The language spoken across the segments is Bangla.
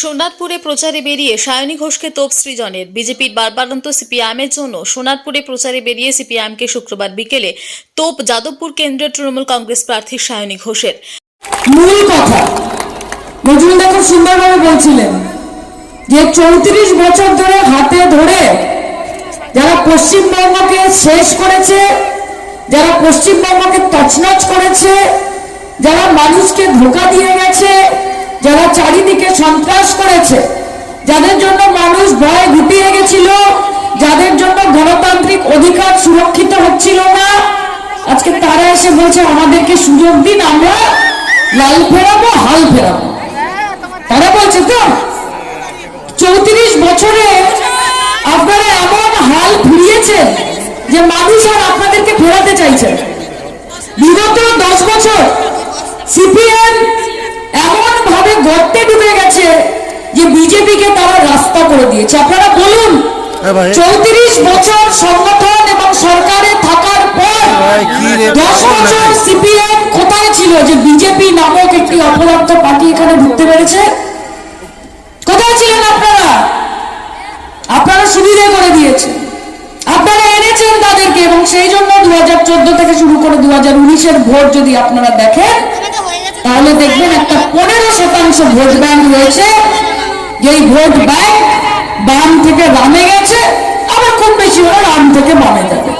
সোনারপুরে প্রচারে বেরিয়ে সায়নী ঘোষকে তোপ সৃজনের। বিজেপির বারবারন্ত সিপিআইএমের জন্য সোনারপুরে প্রচারে বেরিয়ে সিপিআইএমকে শুক্রবার বিকেলে তোপ যাদবপুর কেন্দ্রীয় তৃণমূল কংগ্রেস প্রার্থী সায়নী ঘোষের। মূল কথা নজরুলদা খুব সুন্দরভাবে বলছিলেন যে চৌত্রিশ বছর ধরে হাতে ধরে যারা পশ্চিমবঙ্গকে শেষ করেছে, যারা পশ্চিমবঙ্গকে তছনছ করেছে, যারা মানুষকে ধোকা দিয়ে গেছে যারা চারিদিকে সন্ত্রাস করেছে, যাদের জন্য মানুষ ভয়ে গুটিয়ে গেছিল, যাদের জন্য গণতান্ত্রিক অধিকার সুরক্ষিত হচ্ছিল না, আজকে তারা এসে বলছে, আমাদেরকে সুযোগ দিন, আমরা লাল ফেরাবো, হাল ফেরাবো। তারা বলছে, তো চৌত্রিশ বছরে আপনারা এমন হাল ফিরিয়েছেন যে মানুষ আর আপনাদেরকে ফেরাতে চাইছে বিগত দশ বছর, সিপিএম গর্তে ডুবে গেছে যে বিজেপিকে তারা রাস্তা করে দিয়েছে। আপনারা বলুন হ্যাঁ চৌত্রিশ বছর সংগঠন এবং সরকারে থাকার পর রে, দশ বছর সিপিএম কোথায় ছিল যে বিজেপি নামক একটি অপরাধ পার্টি এখানে ঢুকতে পেরেছে? কোথায় ছিলেন আপনারা? আপনারা সুবিধে করে দিয়েছেন আপনারা এনেছেন তাদেরকে এবং সেই জন্য দু হাজার চোদ্দ থেকে শুরু করে দু হাজার উনিশের ভোট যদি আপনারা দেখেন তাহলে দেখবেন একটা পনেরো শতাংশ ভোট ব্যাংক রয়েছে। যেই ভোট ব্যাংক বাম থেকে বামে গেছে, আবার খুব বেশি হলে রাম থেকে বামে যাবে।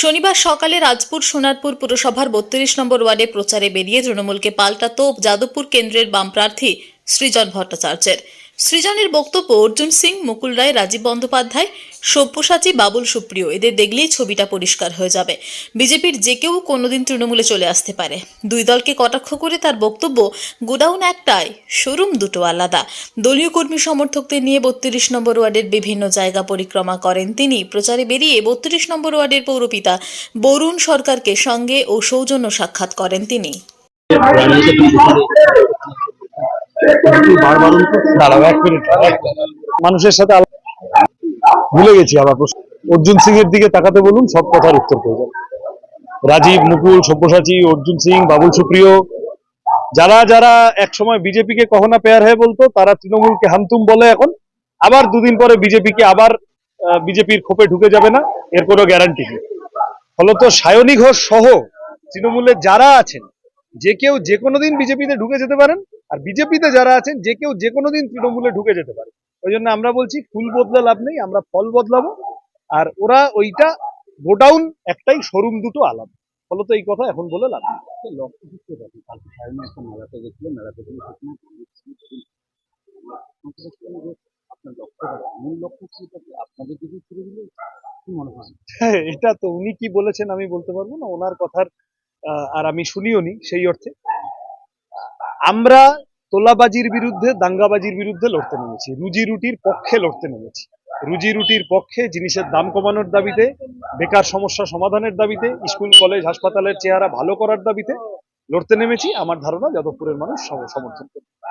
শনিবার সকালে রাজপুর সোনারপুর পুরসভার বত্রিশ নম্বর ওয়ার্ডে প্রচারে বেরিয়ে তৃণমূলকে পাল্টা তোপ যাদবপুর কেন্দ্রের বাম প্রার্থী সৃজন ভট্টাচার্যের। সৃজনের বক্তব্য অর্জুন সিং, মুকুল রায়, রাজীব বন্দ্যোপাধ্যায়, সব্যসাচী, বাবুল সুপ্রিয়। এদের দেখলেই ছবিটা পরিষ্কার হয়ে যাবে। বিজেপির যে কেউ কোনোদিন তৃণমূলে চলে আসতে পারে। দুই দলকে কটাক্ষ করে তার বক্তব্য গোডাউন একটাই শোরুম দুটো আলাদা। দলীয় কর্মী সমর্থকদের নিয়ে বত্রিশ নম্বর ওয়ার্ডের বিভিন্ন জায়গা পরিক্রমা করেন তিনি। প্রচারে বেরিয়ে বত্রিশ নম্বর ওয়ার্ডের পৌরপিতা বরুণ সরকারকে সঙ্গে ও সৌজন্য সাক্ষাৎ করেন তিনি। মানুষের সাথে ভুলে গেছি আবার প্রশ্ন। অর্জুন সিং এর দিকে তাকাতে বলুন, সব কথার উত্তর পেয়ে যাবেন রাজীব, মুকুল, সব্যসাচী, অর্জুন সিং, বাবুল সুপ্রিয়, যারা যারা এক সময় বিজেপিকে কখনো পেয়ার হয়ে বলতো, তারা তৃণমূলকে হামতুম বলে এখন। আবার দুদিন পরে বিজেপিকে আবার বিজেপির খোপে ঢুকে যাবে না, এর কোনো গ্যারান্টি নেই। ফলত সায়নী ঘোষ সহ তৃণমূলের যারা আছেন, যে কেউ যে কোনো দিন বিজেপিতে ঢুকে যেতে পারেন আর বিজেপিতে যারা আছেন যে কেউ যে কোনো দিন তৃণমূলে ঢুকে যেতে পারে। ওই জন্য আমরা বলছি ফুল বদলা লাভ নেই আমরা ফল বদলাবো। আর ওরা ওইটা গোডাউন একটাই শোরুম দুটো আলাদা। ফলত এই কথা এখন বলে লাভ হ্যাঁ, এটা তো উনি কি বলেছেন আমি বলতে পারব না ওনার কথার আর আমি শুনিও নি সেই অর্থে। আমরা তোলাবাজির বিরুদ্ধে, দাঙ্গাবাজির বিরুদ্ধে লড়তে নেমেছি। রুজি রুটির পক্ষে লড়তে নেমেছি। রুজি রুটির পক্ষে জিনিসের দাম কমানোর দাবিতে, বেকার সমস্যা সমাধানের দাবিতে, স্কুল, কলেজ, হাসপাতালের চেহারা ভালো করার দাবিতে লড়তে নেমেছি। আমার ধারণা, যাদবপুরের মানুষ সমর্থন করবে।